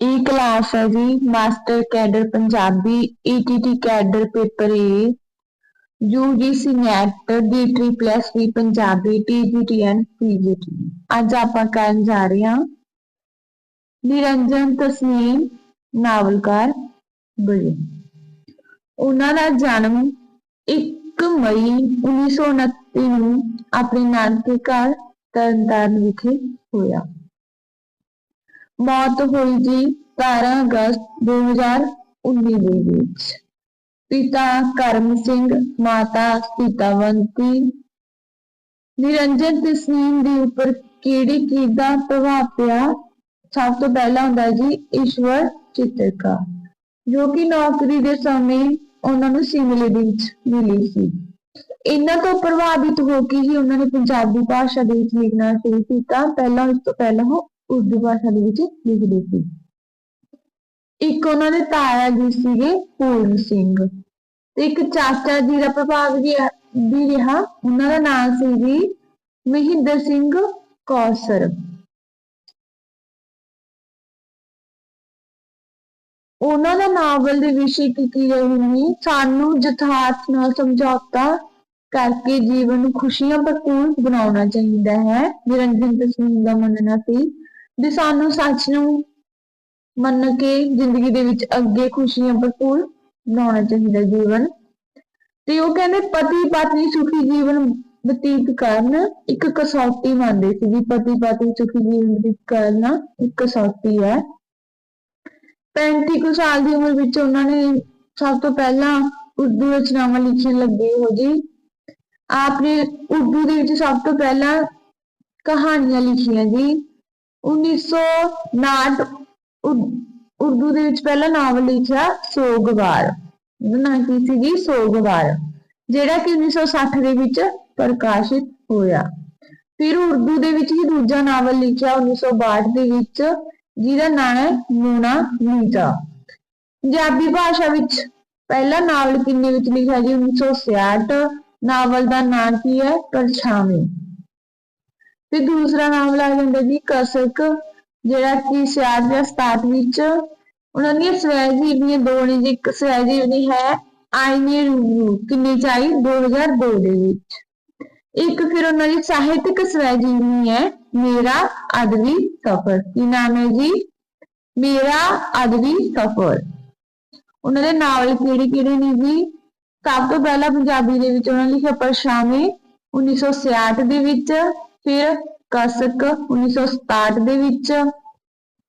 E ਇਹ class ਹੈ ਜੀ master cadre Punjabi ETT cadre paper ਏ ਯੂਜੀਸੀ ਨੈਟ ਡੀ ਪਲੱਸ ਵੀ ਪੰਜਾਬੀ ਟੀਜੀਟੀ ਐਂਡ ਪੀਜੀਟੀ ਅੱਜ ਆਪਾਂ ਕਰਨ ਜਾ ਰਹੇ ਹਾਂ ਨਿਰੰਜਨ ਤਸਨੀਮ, ਨਾਵਲਕਾਰ ਬੜੇ ਉਹਨਾਂ ਦਾ ਜਨਮ 1 ਮਈ 1929 ਨੂੰ ਆਪਣੇ ਨਾਨਕੇ ਘਰ ਤਰਨਤਾਰਨ ਵਿਖੇ ਹੋਇਆ। ਮੌਤ ਹੋਈ ਜੀ 12 ਅਗਸਤ 2019 ਦੇ ਵਿੱਚ। ਪਿਤਾ ਕਰਮ ਸਿੰਘ, ਮਾਤਾ ਸੀਤਾਵੰਤੀ। ਨਿਰੰਜਨ ਤਸਨੀਮ ਦੇ ਉੱਪਰ ਕਿਹੜੀ ਚੀਜ਼ ਦਾ ਪ੍ਰਭਾਵ ਪਿਆ? ਸਭ ਤੋਂ ਪਹਿਲਾਂ ਹੁੰਦਾ ਜੀ ਈਸ਼ਵਰ ਚਿੱਤਰਕਾਰ, ਜੋ ਕਿ ਨੌਕਰੀ ਦੇ ਸਮੇਂ ਉਹਨਾਂ ਨੂੰ ਸਿਮਲੇ ਦੇ ਵਿੱਚ ਮਿਲੀ ਸੀ। ਇਹਨਾਂ ਤੋਂ ਪ੍ਰਭਾਵਿਤ ਹੋ ਕੇ ਹੀ ਉਹਨਾਂ ਨੇ ਪੰਜਾਬੀ ਭਾਸ਼ਾ ਦੇ ਵਿੱਚ ਲਿਖਣਾ ਸ਼ੁਰੂ ਕੀਤਾ। ਪਹਿਲਾਂ ਉਸ ਤੋਂ ਪਹਿਲਾਂ ਉਹ ਉਰਦੂ ਭਾਸ਼ਾ ਦੇ ਵਿੱਚ ਲਿਖਦੇ ਸੀ। ਇੱਕ ਉਹਨਾਂ ਦੇ ਤਾਇਆ ਜੀ ਸੀਗੇ ਪੂਰਨ ਸਿੰਘ ਤੇ ਇੱਕ ਚਾਚਾ ਜੀ ਦਾ ਪ੍ਰਭਾਵ ਵੀ ਵੀ ਰਿਹਾ। ਉਹਨਾਂ ਦਾ ਨਾਮ ਸੀ ਜੀ ਮਹਿੰਦਰ ਸਿੰਘ ਕੌਸਰ। ਉਹਨਾਂ ਦਾ ਨਾਵਲ ਦੇ ਵਿਸ਼ੇ ਕੀ ਕੀ ਰਹੀ ਸਾਨੂੰ ਯਥਾਰਥ ਨਾਲ ਸਮਝੌਤਾ ਕਰਕੇ ਜੀਵਨ ਨੂੰ ਖੁਸ਼ੀਆਂ ਭਰਪੂਰ ਬਣਾਉਣਾ ਚਾਹੀਦਾ ਹੈ। ਨਿਰੰਜਨ ਤਸਵੀਰ ਦਾ ਮੰਨਣਾ ਸੀ। ਵੀ ਸਾਨੂੰ ਸੱਚ ਨੂੰ ਮੰਨ ਕੇ ਜ਼ਿੰਦਗੀ ਦੇ ਵਿੱਚ ਅੱਗੇ ਖੁਸ਼ੀਆਂ ਭਰਪੂਰ ਬਣਾਉਣਾ ਚਾਹੀਦਾ ਜੀਵਨ। ਤੇ ਉਹ ਕਹਿੰਦੇ ਪਤੀ ਪਤਨੀ ਸੁਖੀ ਜੀਵਨ ਬਤੀਤ ਕਰਨ ਇੱਕ ਕਸੌਟੀ ਮੰਨਦੇ ਸੀ ਵੀ ਪਤੀ ਪਤਨੀ ਸੁਖੀ ਜੀਵਨ ਬਤੀਤ ਕਰਨਾ ਇੱਕ ਕਸੌਟੀ ਹੈ। 35 ਕੁ ਸਾਲ ਦੀ ਉਮਰ ਵਿੱਚ ਉਹਨਾਂ ਨੇ ਸਭ ਤੋਂ ਪਹਿਲਾਂ ਉਰਦੂ ਰਚਨਾਵਾਂ ਲਿਖਣ ਲੱਗੇ ਹੋ ਜੀ। ਆਪਨੇ ਉਰਦੂ ਦੇ ਵਿੱਚ ਸਭ ਤੋਂ ਪਹਿਲਾਂ ਕਹਾਣੀਆਂ ਲਿਖੀਆਂ ਜੀ। 1959 ਉਰਦੂ ਦੇ ਵਿੱਚ ਪਹਿਲਾ ਨਾਵਲ ਲਿਖਿਆ ਸੋਗਵਾਰ ਉਹਦਾ ਨਾਮ ਕੀ ਸੀ ਸੋਗਵਾਰ ਜਿਹੜਾ ਕਿ 1960 ਦੇ ਵਿੱਚ ਪ੍ਰਕਾਸ਼ਿਤ ਹੋਇਆ। ਫਿਰ ਉਰਦੂ ਦੇ ਵਿੱਚ ਹੀ ਦੂਜਾ ਨਾਵਲ ਲਿਖਿਆ 1962 ਦੇ ਵਿੱਚ, ਜਿਹਦਾ ਨਾਮ ਹੈ ਮੂਨਾ ਨੀਤਾ ਪੰਜਾਬੀ ਭਾਸ਼ਾ ਵਿੱਚ ਪਹਿਲਾ ਨਾਵਲ ਕਿੰਨੇ ਵਿੱਚ ਲਿਖਿਆ ਜੀ? 1966 ਨਾਵਲ ਦਾ ਨਾਮ ਕੀ ਹੈ? ਪਰਛਾਵੇਂ। ਤੇ ਦੂਸਰਾ ਨਾਮ ਆ ਜਾਂਦਾ ਜੀ ਕਸਕ, ਜਿਹੜਾ ਕਿ 66 ਜਾਂ 67 ਵਿੱਚ ਉਹਨਾਂ ਦੀਆਂ ਸਵੈ ਜੀਵਨੀਆਂ ਦੋ ਨੇ ਜੀ, ਇੱਕ ਸਵੈ ਜੀਵਨੀ ਹੈ ਆਈਨੇ ਰੂ ਕਿੰਨੀ ਚਾਹੀ? 2002 ਦੇ ਵਿੱਚ। ਇੱਕ ਫਿਰ ਉਹਨਾਂ ਦੀ ਸਾਹਿਤਕ ਸਵੈ ਹੈ ਮੇਰਾ ਅਦਵੀ ਸਫ਼ਰ ਕੀ ਨਾਮ ਹੈ ਜੀ? ਮੇਰਾ ਅਦਵੀ ਸਫ਼ਰ ਉਹਨਾਂ ਦੇ ਨਾਵਲ ਕਿਹੜੇ ਕਿਹੜੇ ਨੇ ਜੀ? ਸਭ ਤੋਂ ਪਹਿਲਾਂ ਪੰਜਾਬੀ ਦੇ ਵਿੱਚ ਉਹਨਾਂ ਨੇ ਲਿਖਿਆ ਪਰਛਾਵੇਂ 1966 ਦੇ ਵਿੱਚ ਫਿਰ ਕਸਕ 1967 ਦੇ ਵਿੱਚ,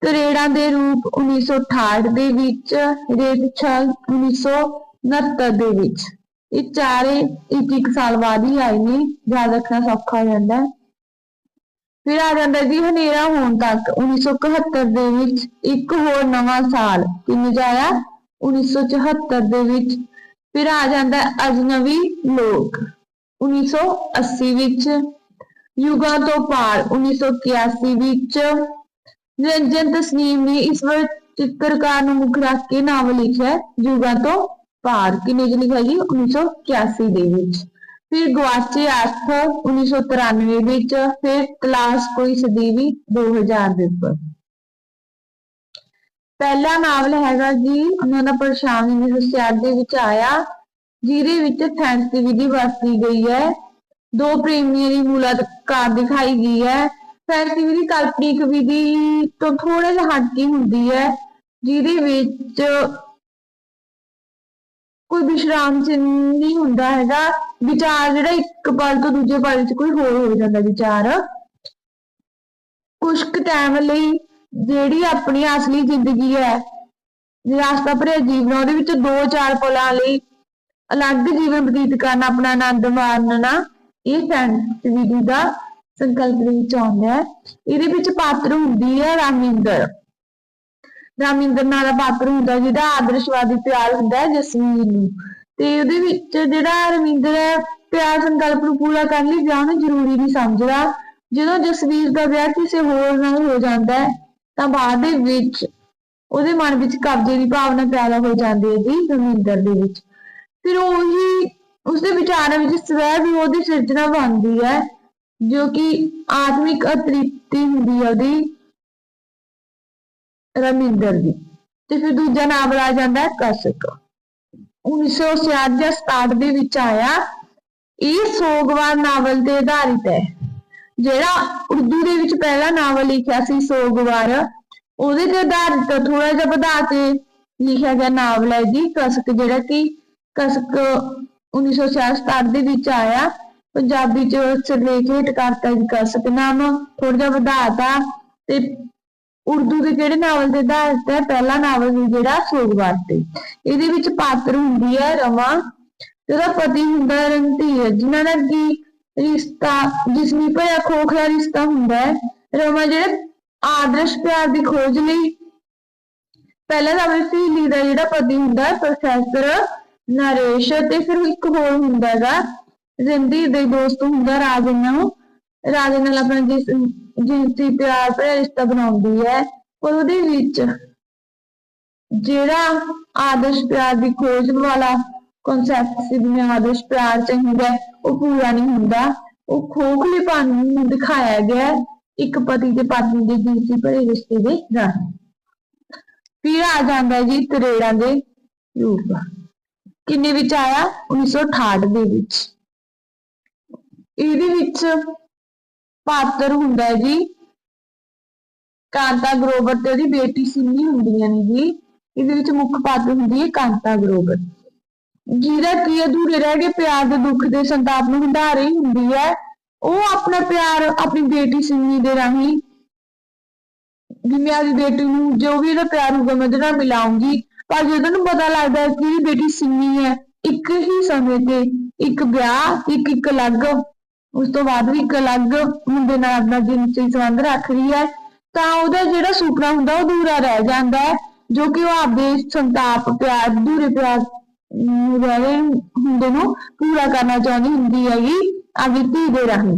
ਤਰੇੜਾਂ ਦੇ ਰੂਪ 1968 ਦੇ ਵਿੱਚ, ਰੇਤ ਛਲ 1969 ਦੇ ਵਿੱਚ। ਇਹ ਚਾਰੇ ਇੱਕ ਇੱਕ ਸਾਲ ਬਾਅਦ ਹੀ ਆਏ ਨੇ, ਯਾਦ ਰੱਖਣਾ ਸੌਖਾ ਹੋ ਜਾਂਦਾ ਫਿਰ ਆ ਜਾਂਦਾ ਜੀ ਹਨੇਰਾ ਹੋਣ ਤੱਕ 1971 ਦੇ ਵਿੱਚ, ਇੱਕ ਹੋਰ ਨਵਾਂ ਸਾਲ ਕਿੰਨੇ ਜਾਇਆ? 1974 ਦੇ ਵਿੱਚ। ਫਿਰ ਆ ਜਾਂਦਾ ਅਜਨਬੀ ਲੋਕ 1980 ਵਿੱਚ। ਯੁਗਾਂ ਤੋਂ ਪਾਰ 1981 ਵਿੱਚ ਨਿਰੰਜਨ ਤਸਨੀਮ ਨੇ ਇਸ ਵਾਰ ਚਿੱਤਰਕਾਰ ਨੂੰ ਮੁੱਖ ਰੱਖ ਕੇ ਨਾਵਲ ਲਿਖਿਆ ਯੁਗਾਂ ਤੋਂ ਪਾਰ। ਕਿੰਨੇ ਚ ਲਿਖਿਆ ਜੀ? 1981 ਦੇ ਵਿੱਚ। ਫਿਰ ਗਵਾਚੇ ਅਰਥ 1993 ਵਿੱਚ, ਫਿਰ ਤਲਾਸ਼ ਕੋਈ ਸਦੀਵੀ 2000 ਦੇ ਉੱਪਰ। ਪਹਿਲਾ ਨਾਵਲ ਹੈਗਾ ਜੀ, ਉਹਨਾਂ ਦਾ ਪਰੇਸ਼ਾਨੀ 1966 ਦੇ ਵਿੱਚ ਆਇਆ, ਜਿਹਦੇ ਵਿੱਚ ਫੈਂਸੀ ਵਿਧੀ ਵਰਤੀ ਗਈ ਹੈ। ਦੋ ਪ੍ਰੇਮੀਆਂ ਦੀ ਮੁਲਾਕਾਤ ਦਿਖਾਈ ਗਈ ਹੈ। ਫੈਂਸੀ ਵਿਧੀ ਕਾਲਪਨਿਕ ਵਿਧੀ ਤੋਂ ਥੋੜਾ ਜਿਹਾ ਹਟਕੀ ਹੁੰਦੀ ਹੈ, ਜਿਹਦੇ ਵਿੱਚ ਕੋਈ ਵਿਸ਼ਰਾਮ ਚਿੰਨ ਨਹੀਂ ਹੁੰਦਾ ਹੈਗਾ। ਵਿਚਾਰ ਜਿਹੜਾ ਇੱਕ ਪਲ ਤੋਂ ਦੂਜੇ ਪਲ ਵਿੱਚ ਕੋਈ ਹੋਰ ਹੋ ਜਾਂਦਾ ਵਿਚਾਰ। ਕੁਝ ਕੁ ਟਾਈਮ ਲਈ ਜਿਹੜੀ ਆਪਣੀ ਅਸਲੀ ਜ਼ਿੰਦਗੀ ਹੈ ਨਿਰਾਸ਼ਤਾ ਭਰਿਆ ਜੀਵਨ, ਉਹਦੇ ਵਿੱਚ ਦੋ ਚਾਰ ਪਲਾਂ ਲਈ ਅਲੱਗ ਜੀਵਨ ਬਤੀਤ ਕਰਨਾ, ਆਪਣਾ ਆਨੰਦ ਮਾਣਨਾ ਇਹ ਵਿਧੀ ਦਾ ਸੰਕਲਪ ਦੇ ਵਿੱਚ ਆਉਂਦਾ ਹੈ। ਇਹਦੇ ਵਿੱਚ ਪਾਤਰ ਹੁੰਦੀ ਹੈ ਰਾਮਿੰਦਰ। ਰਾਮਿੰਦਰ ਨਾਲ ਦਾ ਪਾਤਰ ਹੁੰਦਾ ਜਿਹਦਾ ਆਦਰਸ਼ਵਾਦੀ ਪਿਆਰ ਹੁੰਦਾ ਹੈ ਜਸਵੀਰ ਨੂੰ। ਤੇ ਉਹਦੇ ਵਿੱਚ ਜਿਹੜਾ ਰਮਿੰਦਰ ਹੈ, ਪਿਆਰ ਸੰਕਲਪ ਨੂੰ ਪੂਰਾ ਕਰਨ ਲਈ ਵਿਆਹ ਨੂੰ ਜ਼ਰੂਰੀ ਨਹੀਂ ਸਮਝਦਾ। ਜਦੋਂ ਜਸਵੀਰ ਦਾ ਵਿਆਹ ਕਿਸੇ ਹੋਰ ਨਾਲ ਹੋ ਜਾਂਦਾ ਹੈ, ਤਾਂ ਬਾਅਦ ਦੇ ਵਿੱਚ ਉਹਦੇ ਮਨ ਵਿੱਚ ਕਬਜ਼ੇ ਦੀ ਭਾਵਨਾ ਪੈਦਾ ਹੋ ਜਾਂਦੀ ਹੈ ਜੀ ਰਮਿੰਦਰ ਦੇ ਵਿੱਚ। ਫਿਰ ਉਹੀ ਉਸਦੇ ਵਿਚਾਰਾਂ ਵਿੱਚ ਸਵੈ ਵਿਰੋਧ ਦੀ ਸਿਰਜਣਾ ਬਣਦੀ ਹੈ, ਜੋ ਕਿ ਆਤਮਿਕ ਅਤ੍ਰਿਪਤੀ ਹੁੰਦੀ ਹੈ ਉਹਦੀ। ਰਮਿੰਦਰ ਦੀ। ਤੇ ਫਿਰ ਦੂਜਾ ਨਾਵਲ ਆ ਜਾਂਦਾ ਹੈ ਕਸਕ। 1966 ਜਾਂ 67 ਦੇ ਵਿੱਚ ਆਇਆ ਇਹ ਸੋਗਵਾਰ ਨਾਵਲ ਤੇ ਆਧਾਰਿਤ ਹੈ। ਜਿਹੜਾ ਉਰਦੂ ਦੇ ਵਿੱਚ ਪਹਿਲਾ ਨਾਵਲ ਲਿਖਿਆ ਸੀ ਸੋਗਵਾਰ, ਉਹਦੇ ਤੇ ਆਧਾਰਿਤ ਥੋੜਾ ਜਿਹਾ ਵਧਾ ਕੇ ਲਿਖਿਆ ਗਿਆ ਨਾਵਲ ਹੈ ਜੀ ਕਸਕ, ਜਿਹੜਾ ਕਿ ਕਸਕ 1967 ਦੇ ਵਿੱਚ ਆਇਆ। ਪੰਜਾਬੀ ਚ ਸਿਰਲੇਖ ਹੇਠ ਕਰਤਾ ਜੀ ਨਾਮ ਥੋੜਾ ਜਿਹਾ ਵਧਾਤਾ ਤੇ ਉਰਦੂ ਦੇ ਕਿਹੜੇ ਨਾਵਲ ਦੇ ਆਧਾਰਿਤ ਹੈ? ਪਹਿਲਾ ਨਾਵਲ ਸੀ ਜਿਹੜਾ ਸੋਗਵਾਰ ਤੇ। ਇਹਦੇ ਵਿੱਚ ਪਾਤਰ ਹੁੰਦੀ ਹੈ ਰਮਾ। ਤੇ ਪਤੀ ਹੁੰਦਾ ਰਣਧੀਰ, ਜਿਨ੍ਹਾਂ ਦਾ ਕੀ ਰਿਸ਼ਤਾ ਜਿਸਮੀ ਭਰਿਆ ਖੋਖਲਾ ਰਿਸ਼ਤਾ ਹੁੰਦਾ ਹੈ। ਰਮਾ ਜਿਹੜੇ ਆਦਰਸ਼ ਪਿਆਰ ਦੀ ਖੋਜ ਲਈ ਪਹਿਲਾ ਤਾਂ ਆਪਣੀ ਸਹੇਲੀ ਦਾ ਜਿਹੜਾ ਪਤੀ ਹੁੰਦਾ ਪ੍ਰੋਫੈਸਰ ਨਰੇਸ਼ ਤੇ ਫਿਰ ਇੱਕ ਹੋਰ ਹੁੰਦਾ ਹੈਗਾ ਰਿੰਦੀ ਦੇ ਦੋਸਤ ਹੁੰਦਾ ਰਾਜੇ ਨੂੰ ਰਾਜੇ ਨਾਲ ਆਪਣਾ ਜਿਸ ਜਿਨਸੀ ਪਿਆਰ ਭਰਿਆ ਰਿਸ਼ਤਾ ਬਣਾਉਂਦੀ ਹੈ ਪਰ ਉਹਦੇ ਵਿੱਚ ਜਿਹੜਾ ਆਦਰਸ਼ ਪਿਆਰ ਦੀ ਖੋਜ ਵਾਲਾ ਕਨਸੈਪਟ ਸੀ, ਜਿਵੇਂ ਆਦਰਸ਼ ਪਿਆਰ ਚਾਹੀਦਾ ਉਹ ਪੂਰਾ ਨਹੀਂ ਹੁੰਦਾ। ਉਹ ਖੋਖਲੇਪਨ ਨੂੰ ਦਿਖਾਇਆ ਗਿਆ ਇੱਕ ਪਤੀ ਤੇ ਪਤਨੀ ਦੇ ਜਿਨਸੀ ਭਰੇ ਰਿਸ਼ਤੇ ਦੇ ਰਾਹੀਂ। ਫਿਰ ਆ ਜਾਂਦਾ ਜੀ ਤਰੇੜਾਂ ਦੇ ਰੂਪ। ਕਿੰਨੇ ਵਿੱਚ ਆਇਆ? 1968 ਦੇ ਵਿੱਚ। ਇਹਦੇ ਵਿੱਚ ਪਾਤਰ ਹੁੰਦਾ ਹੈ ਜੀ, ਕਾਂਤਾ ਗਰੋਵਰ ਤੇ ਉਹਦੀ ਬੇਟੀ ਸਿੰਮੀ ਹੁੰਦੀਆਂ ਨੇ ਜੀ। ਇਹਦੇ ਵਿੱਚ ਮੁੱਖ ਪਾਤਰ ਹੁੰਦੀ ਹੈ ਕਾਂਤਾ ਗਰੋਵਰ। ਜਿਹਦਾ ਕੀ ਅਧੂਰੇ ਰਹਿ ਗਏ ਪਿਆਰ ਦੇ ਦੁੱਖ ਦੇ ਸੰਤਾਪ ਨੂੰ ਹੰਢਾ ਰਹੀ ਹੁੰਦੀ ਹੈ, ਉਹ ਆਪਣਾ ਪਿਆਰ ਆਪਣੀ ਬੇਟੀ ਸਿੰਮੀ ਦੇ ਰਾਹੀਂ ਜਿਵੇਂ ਆਪਣੀ ਬੇਟੀ ਨੂੰ ਜੋ ਵੀ ਇਹਦਾ ਪਿਆਰ ਹੋਊਗਾ ਮੈਂ ਉਹਦੇ ਨਾਲ ਮਿਲਾਉਂਗੀ। ਪਰ ਜਦੋਂ ਉਹਨੂੰ ਪਤਾ ਲੱਗਦਾ ਹੈ ਕਿ ਬੇਟੀ ਸਿੰਮੀ ਹੈ, ਇੱਕ ਹੀ ਸਮੇਂ ਤੇ ਇੱਕ ਵਿਆਹ, ਇੱਕ ਇੱਕ ਅਲੱਗ, ਉਸ ਤੋਂ ਬਾਅਦ ਵੀ ਇੱਕ ਅਲੱਗ ਮੁੰਡੇ ਨਾਲ ਆਪਣਾ ਜਿਨਸੀ ਸੰਬੰਧ ਰੱਖ ਰਹੀ ਹੈ, ਤਾਂ ਉਹਦਾ ਜਿਹੜਾ ਸੁਪਨਾ ਹੁੰਦਾ ਉਹ ਅਧੂਰਾ ਰਹਿ ਜਾਂਦਾ ਹੈ, ਜੋ ਕਿ ਉਹ ਆਪਦੇ ਸੰਤਾਪ, ਪਿਆਰ, ਅਧੂਰੇ ਪਿਆਰ ਰਹਿ ਰਹੇ ਹੁੰਦੇ ਨੂੰ ਪੂਰਾ ਕਰਨਾ ਚਾਹੁੰਦੀ ਹੁੰਦੀ ਹੈਗੀ, ਆਪਦੀ ਧੀ ਦੇ ਰਾਹੀਂ।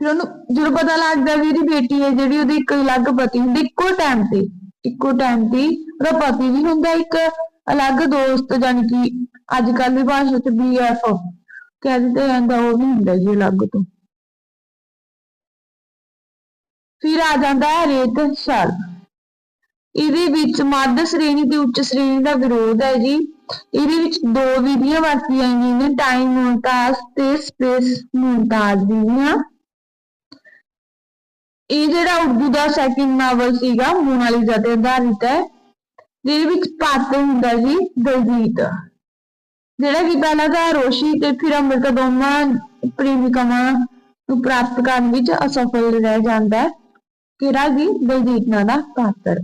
ਫਿਰ ਉਹਨੂੰ ਜਦੋਂ ਪਤਾ ਲੱਗਦਾ ਵੀ ਇਹਦੀ ਬੇਟੀ ਹੈ, ਜਿਹੜੀ ਉਹਦੀ ਇੱਕ ਅਲੱਗ ਪਤੀ ਹੁੰਦੀ, ਇੱਕੋ ਟਾਈਮ ਤੇ ਇੱਕੋ ਟਾਈਮ ਤੇ ਉਹਦਾ ਪਤੀ ਵੀ ਹੁੰਦਾ ਇੱਕ ਅਲੱਗ ਦੋਸਤ ਜਾਨੀ ਕਿ ਅੱਜ ਕੱਲ੍ਹ ਦੀ ਭਾਸ਼ਾ ਚ ਬੀਐਫ ਕਹਿ ਜਾਂਦਾ, ਉਹ ਵੀ ਹੁੰਦਾ ਜੀ ਅਲੱਗ ਤੋਂ। ਫਿਰ ਆ ਜਾਂਦਾ ਹੈ ਰੇਤ ਛਲ। ਇਹਦੇ ਵਿੱਚ ਮੱਧ ਸ਼੍ਰੇਣੀ ਤੇ ਉੱਚ ਸ਼੍ਰੇਣੀ ਦਾ ਵਿਰੋਧ ਹੈ ਜੀ। ਇਹਦੇ ਵਿੱਚ ਦੋ ਵਿਧੀਆਂ ਵਰਤੀਆਂ ਗਈਆਂ ਨੇ ਟਾਈਮ ਮੁਮਤਾਜ਼ ਤੇ ਸਪੇਸ ਮੁਮਤਾਜ਼ ਦੀਆਂ ਇਹ ਜਿਹੜਾ ਉਰਦੂ ਦਾ ਸੈਕਿੰਡ ਨਾਵਲ ਸੀਗਾ ਮੋਨਾਲੀਜ਼ਾ ਤੇ ਆਧਾਰਿਤ ਹੈ, ਜਿਹਦੇ ਵਿੱਚ ਪਾਤਰ ਹੁੰਦਾ ਜੀ ਦਲਜੀਤ। ਜਿਹੜਾ ਕਿ ਪਹਿਲਾਂ ਤਾਂ ਰੋਸ਼ੀ ਤੇ ਫਿਰ ਅੰਮ੍ਰਿਤਾ ਦੋਵਾਂ ਪ੍ਰੇਮਿਕਾਵਾਂ ਨੂੰ ਪ੍ਰਾਪਤ ਕਰਨ ਵਿੱਚ ਅਸਫਲ ਰਹਿ ਜਾਂਦਾ ਹੈ, ਕਿਹੜਾ ਜੀ? ਦਲਜੀਤ ਨਾਂ ਦਾ ਪਾਤਰ।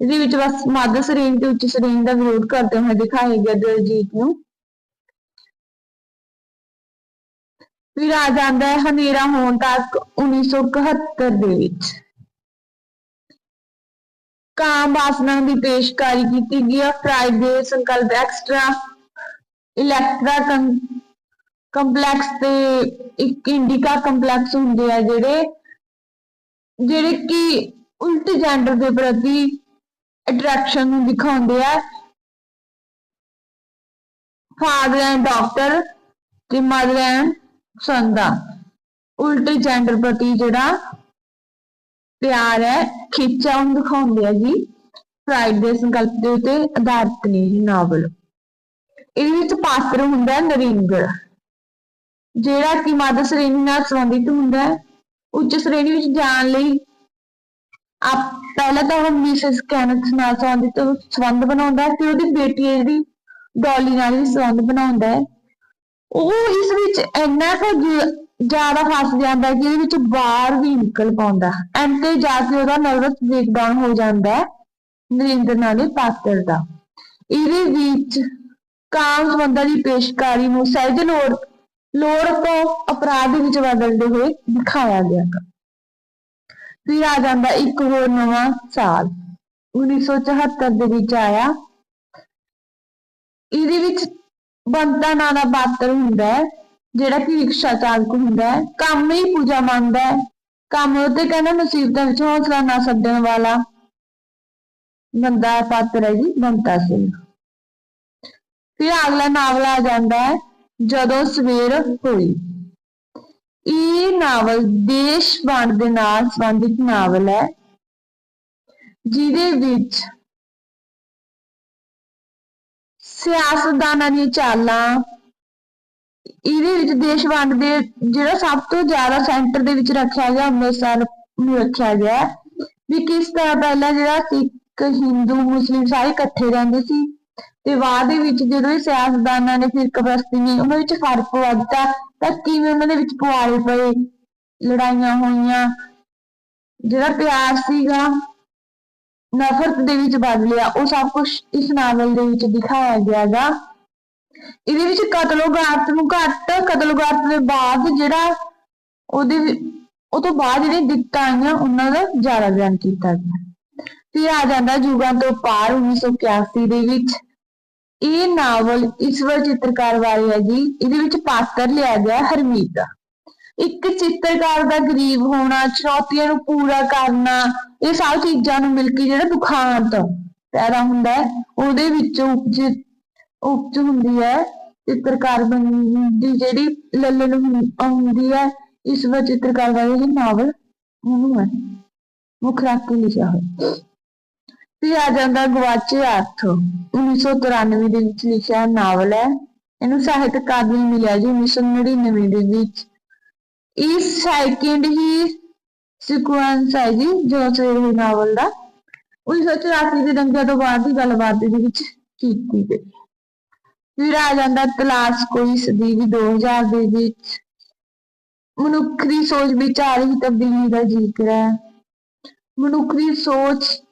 ਇਹਦੇ ਵਿੱਚ ਬਸ ਮੱਧ ਸ਼੍ਰੇਣੀ ਤੇ ਉੱਚ ਸ਼੍ਰੇਣੀ ਦਾ ਵਿਰੋਧ ਕਰਦੇ ਹੋਏ ਦਿਖਾਇਆ ਗਿਆ ਦਲਜੀਤ ਨੂੰ। ਫਿਰ ਆ ਜਾਂਦਾ ਹੈ ਹਨੇਰਾ ਹੋਣ ਤੱਕ 1971 ਦੇ ਵਿੱਚ ਕਾਮ ਵਾਸਨਾ ਦੀ ਪੇਸ਼ਕਾਰੀ ਕੀਤੀ ਗਈ ਹੈ ਫਰਾਇਡ ਦੇ ਸੰਕਲਪ ਐਕਸਟਰਾ ਇਲੈਕਟਰਾ ਕੰਪਲੈਕਸ ਤੇ ਇੱਕ ਇੰਡਿਕਾ ਕੰਪਲੈਕਸ ਹੁੰਦੇ ਆ ਜਿਹੜੇ ਜਿਹੜੇ ਕਿ ਉਲਟ ਜੈਂਡਰ ਦੇ ਪ੍ਰਤੀ ਅਟਰੈਕਸ਼ਨ ਨੂੰ ਦਿਖਾਉਂਦੇ ਆ ਫਾਦਰ ਐਂਡ ਡਾਕਟਰ ਤੇ ਮਦਰ ਐਂਡ ਸਨ ਦਾ। ਜੈਂਡਰ ਪ੍ਰਤੀ ਜਿਹੜਾ ਪਿਆਰ ਹੈ, ਖਿੱਚਾ ਉਹਨੂੰ ਦਿਖਾਉਂਦੇ ਆ ਜੀ। ਫਰਾਇਡ ਦੇ ਸੰਕਲਪ ਦੇ ਉੱਤੇ ਆਧਾਰਿਤ ਨੇ ਇਹ ਨਾਵਲ ਇਹਦੇ ਵਿੱਚ ਪਾਤਰ ਹੁੰਦਾ ਹੈ ਨਰਿੰਦਰ। ਜਿਹੜਾ ਕਿ ਮੱਧ ਸ਼੍ਰੇਣੀ ਨਾਲ ਸੰਬੰਧਿਤ ਹੁੰਦਾ ਹੈ। ਉੱਚ ਸ਼੍ਰੇਣੀ ਵਿੱਚ ਜਾਣ ਲਈ ਆਪ ਪਹਿਲਾਂ ਤਾਂ ਉਹ ਮਿਸਿਸ ਕੈਨਥ ਨਾਲ ਸੰਬੰਧਿਤ ਸੰਬੰਧ ਬਣਾਉਂਦਾ ਹੈ ਫਿਰ ਉਹਦੀ ਬੇਟੀ ਜਿਹੜੀ ਡੋਲੀ ਨਾਲ ਵੀ ਸੰਬੰਧ ਬਣਾਉਂਦਾ ਹੈ। ਉਹ ਇਸ ਵਿੱਚ ਇੰਨਾ ਕੁ ਜ਼ਿਆਦਾ ਫਸ ਜਾਂਦਾ ਹੈ ਕਿ ਇਹਦੇ ਵਿੱਚ ਬਾਹਰ ਵੀ ਨਿਕਲ ਪਾਉਂਦਾ। ਐਂਡ ਤੇ ਜਾ ਕੇ ਉਹਦਾ ਨਰਵਸ ਬ੍ਰੇਕਡਾਊਨ ਹੋ ਜਾਂਦਾ ਨਰਿੰਦਰ ਨਾਲੇ ਪਾਤਰ ਦਾ। ਇਹਦੇ ਵਿੱਚ ਕਾਮ ਸੰਬੰਧਾਂ ਦੀ ਪੇਸ਼ਕਾਰੀ ਨੂੰ ਸਹਿਜ ਲੋੜ ਲੋੜ ਤੋਂ ਅਪਰਾਧ ਵਿੱਚ ਬਦਲਦੇ ਹੋਏ ਦਿਖਾਇਆ ਗਿਆ ਫਿਰ ਆ ਜਾਂਦਾ ਇੱਕ ਹੋਰ ਨਵਾਂ ਸਾਲ। 1974 ਦੇ ਵਿੱਚ ਆਇਆ। ਇਹਦੇ ਵਿੱਚ ਬੰਤਾ ਨਾਂ ਦਾ ਪਾਤਰ ਹੁੰਦਾ ਹੈ, ਜਿਹੜਾ ਕਿ ਰਿਕਸ਼ਾ ਚਾਲਕ ਹੁੰਦਾ ਹੈ, ਕੰਮ ਹੀ ਪੂਜਾ ਮੰਨਦਾ ਹੈ। ਕੰਮ ਉਤੇ ਕਹਿੰਦਾ ਮੁਸੀਬਤਾਂ ਵਿੱਚ ਹੌਸਲਾ ਨਾ ਛੱਡਣ ਵਾਲਾ। ਬੰਦਾ ਪਾਤਰ ਹੈ ਜੀ, ਬੰਤਾ ਸਿੰਘ। ਫਿਰ ਅਗਲਾ ਨਾਵਲ ਆ ਜਾਂਦਾ ਹੈ, ਜਦੋਂ ਸਵੇਰ ਹੋਈ। ਇਹ ਨਾਵਲ ਦੇਸ਼ ਵੰਡ ਦੇ ਨਾਲ ਸੰਬੰਧਿਤ ਨਾਵਲ ਹੈ, ਜਿਹਦੇ ਵਿੱਚ ਸਿਆਸਤਦਾਨਾਂ ਦੀਆਂ ਚਾਲਾਂ। ਇਹਦੇ ਵਿੱਚ ਦੇਸ਼ ਵੰਡ ਦੇ ਜਿਹੜਾ ਸਭ ਤੋਂ ਜ਼ਿਆਦਾ ਸੈਂਟਰ ਦੇ ਵਿੱਚ ਰੱਖਿਆ ਗਿਆ ਅੰਮ੍ਰਿਤਸਰ ਨੂੰ ਰੱਖਿਆ ਗਿਆ ਵੀ ਕਿਸ ਤਰ੍ਹਾਂ ਪਹਿਲਾਂ ਜਿਹੜਾ ਸਿੱਖ, ਹਿੰਦੂ, ਮੁਸਲਿਮ ਸਾਰੇ ਇਕੱਠੇ ਰਹਿੰਦੇ ਸੀ ਤੇ ਬਾਅਦ ਦੇ ਵਿੱਚ ਜਦੋਂ ਇਹ ਸਿਆਸਤਦਾਨਾਂ ਨੇ ਫਿਰਕਾਪ੍ਰਸਤੀ ਨੇ ਉਹਨਾਂ ਵਿੱਚ ਫ਼ਰਕ ਪਵਾ ਦਿੱਤਾ, ਤਾਂ ਕਿਵੇਂ ਉਹਨਾਂ ਦੇ ਵਿੱਚ ਪੁਆੜੇ ਪਏ, ਲੜਾਈਆਂ ਹੋਈਆਂ, ਜਿਹੜਾ ਪਿਆਰ ਸੀਗਾ ਨਫ਼ਰਤ ਦੇ ਵਿੱਚ ਬਦਲਿਆ ਉਹ ਸਭ ਕੁਝ ਇਸ ਨਾਵਲ ਦੇ ਵਿੱਚ ਦਿਖਾਇਆ ਗਿਆ ਗਾ। ਇਹਦੇ ਵਿੱਚ ਕਤਲੋਗਾਰਤ ਨੂੰ ਘੱਟ ਕਤਲੋਗਾਰਤ ਦੇ ਬਾਅਦ ਜਿਹੜਾ ਉਹਦੇ ਉਹ ਤੋਂ ਬਾਅਦ ਜਿਹੜੇ ਦਿੱਕਤਾਂ ਆਈਆਂ, ਉਹਨਾਂ ਦਾ ਜ਼ਿਆਦਾ ਬਿਆਨ ਕੀਤਾ ਗਿਆ। ਫਿਰ ਆ ਜਾਂਦਾ ਯੁਗਾਂ ਤੋਂ ਪਾਰ 1981 ਦੇ ਵਿੱਚ। ਇਹ ਨਾਵਲ ਈਸ਼ਵਰ ਚਿੱਤਰਕਾਰ ਬਾਰੇ ਹੈ ਜੀ, ਇਹਦੇ ਵਿੱਚ ਪਾਤਰ ਲਿਆ ਗਿਆ ਹਰਮੀਤ ਦਾ। ਇੱਕ ਚਿੱਤਰਕਾਰ ਦਾ ਗਰੀਬ ਹੋਣਾ, ਚੁਣੌਤੀਆਂ ਨੂੰ ਪੂਰਾ ਕਰਨਾ, ਇਹ ਸਭ ਚੀਜ਼ਾਂ ਨੂੰ ਮਿਲ ਕੇ ਜਿਹੜਾ ਦੁਖਾਂਤ ਪੈਦਾ ਹੁੰਦਾ ਹੈ, ਉਹਦੇ ਵਿੱਚ ਉਪਜ ਉਪਜ ਹੁੰਦੀ ਹੈ, ਚਿੱਤਰਕਾਰ ਬਣਨ ਦੀ ਜਿਹੜੀ ਲੱਲਣ ਹੁੰ- ਹੈ, ਇਸ ਵਿੱਚ ਚਿੱਤਰਕਾਰ ਬਾਰੇ ਇਹ ਨਾਵਲ ਉਹਨੂੰ ਹੈ, ਮੁੱਖ ਰੱਖ ਕੇ ਲਿਖਿਆ ਹੋਇਆ। ਫਿਰ ਆ ਜਾਂਦਾ ਗਵਾਚੇ ਅਰਥ 1993 ਦੇ ਵਿੱਚ ਲਿਖਿਆ ਨਾਵਲ ਹੈ, ਇਹਨੂੰ ਸਾਹਿਤ ਅਕਾਦਮੀ ਮਿਲਿਆ ਜੀ 1999 ਦੇ ਵਿੱਚ। ਇਸ ਸੈਕਿੰਡ ਹੀ ਸੀਕੁਐਂਸ ਹੈ ਜੀ, ਜੋ ਸਵੇਰ ਨਾਵਲ ਦਾ। 1984 ਦੇ ਦੰਗਿਆਂ ਤੋਂ ਬਾਅਦ ਦੀ ਗੱਲਬਾਤ ਦੇ ਵਿੱਚ ਕੀਤੀ ਗਈ। ਫਿਰ ਆ ਜਾਂਦਾ ਤਲਾਸ਼ ਕੋਈ ਸਦੀਵੀ 2000 ਦੇ ਵਿੱਚ। ਮਨੁੱਖ ਦੀ ਸੋਚ ਵਿੱਚ ਆ ਰਹੀ ਤਬਦੀਲੀ ਦਾ ਜ਼ਿਕਰ ਹੈ। ਮਨੁੱਖ ਦੀ ਸੋਚ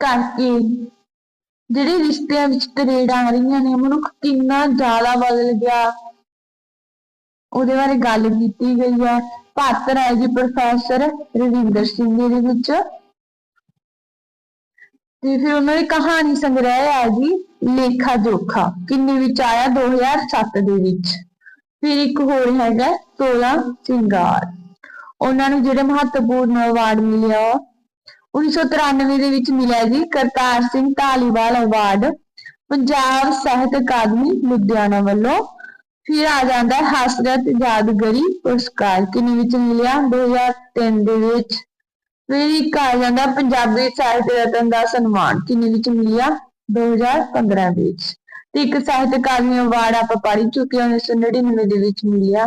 ਕਰਕੇ ਜਿਹੜੇ ਰਿਸ਼ਤਿਆਂ ਵਿੱਚ ਤਰੇੜਾਂ ਆ ਰਹੀਆਂ ਨੇ, ਮਨੁੱਖ ਕਿੰਨਾ ਜ਼ਿਆਦਾ ਬਦਲ ਗਿਆ। ਉਹਦੇ ਬਾਰੇ ਗੱਲ ਕੀਤੀ ਗਈ ਹੈ। ਪਾਤਰ ਹੈ ਜੀ ਪ੍ਰੋਫੈਸਰ ਰਵਿੰਦਰ ਸਿੰਘ ਇਹਦੇ ਵਿੱਚ। ਤੇ ਫਿਰ ਉਹਨਾਂ ਦੀ ਕਹਾਣੀ ਸੰਗ੍ਰਹਿ ਹੈ ਜੀ, ਲੇਖਾ ਜੋਖਾ, ਕਿੰਨੇ ਵਿੱਚ ਆਇਆ 2007 ਦੇ ਵਿੱਚ। ਫਿਰ ਇੱਕ ਹੋਰ ਹੈਗਾ 16 ਸਿੰਗਾਰ। ਉਹਨਾਂ ਨੂੰ ਜਿਹੜੇ ਮਹੱਤਵਪੂਰਨ ਅਵਾਰਡ ਮਿਲਿਆ ਉਹ 1993 ਦੇ ਵਿੱਚ ਮਿਲਿਆ ਜੀ, ਕਰਤਾਰ ਸਿੰਘ ਧਾਲੀਵਾਲ ਅਵਾਰਡ ਪੰਜਾਬ ਸਾਹਿਤ ਅਕਾਦਮੀ ਲੁਧਿਆਣਾ ਵੱਲੋਂ। ਫਿਰ ਆ ਜਾਂਦਾ ਹਾਸਰਤ ਯਾਦਗਰੀ ਪੁਰਸਕਾਰ, ਕਿੰਨੇ ਵਿੱਚ ਮਿਲਿਆ 2003 ਦੇ ਵਿੱਚ। ਫਿਰ ਇੱਕ ਆ ਜਾਂਦਾ ਪੰਜਾਬੀ ਸਾਹਿਤ ਰਤਨ ਦਾ ਸਨਮਾਨ, ਕਿੰਨੇ ਵਿੱਚ ਮਿਲਿਆ 2015 ਵਿੱਚ। ਤੇ ਇੱਕ ਸਾਹਿਤ ਅਕਾਦਮੀ ਅਵਾਰਡ ਆਪਾਂ ਪੜ੍ਹ ਚੁੱਕੇ ਹਾਂ 1999 ਦੇ ਵਿੱਚ ਮਿਲਿਆ